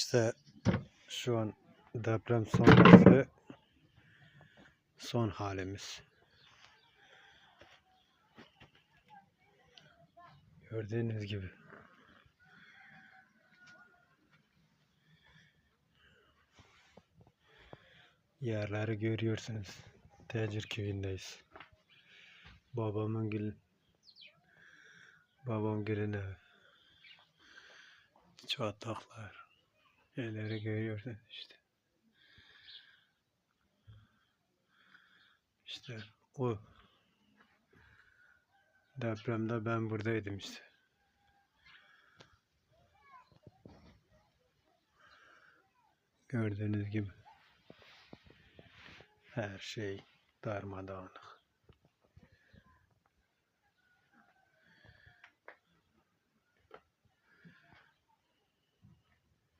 İşte şu an deprem sonrası son halimiz. Gördüğünüz gibi. Yerleri görüyorsunuz. Tecir köyündeyiz. Babamın gül babam gülün evi. Çatlaklar. Yerleri görüyorsunuz işte. İşte o depremde ben buradaydım işte. Gördüğünüz gibi her şey darmadağınık.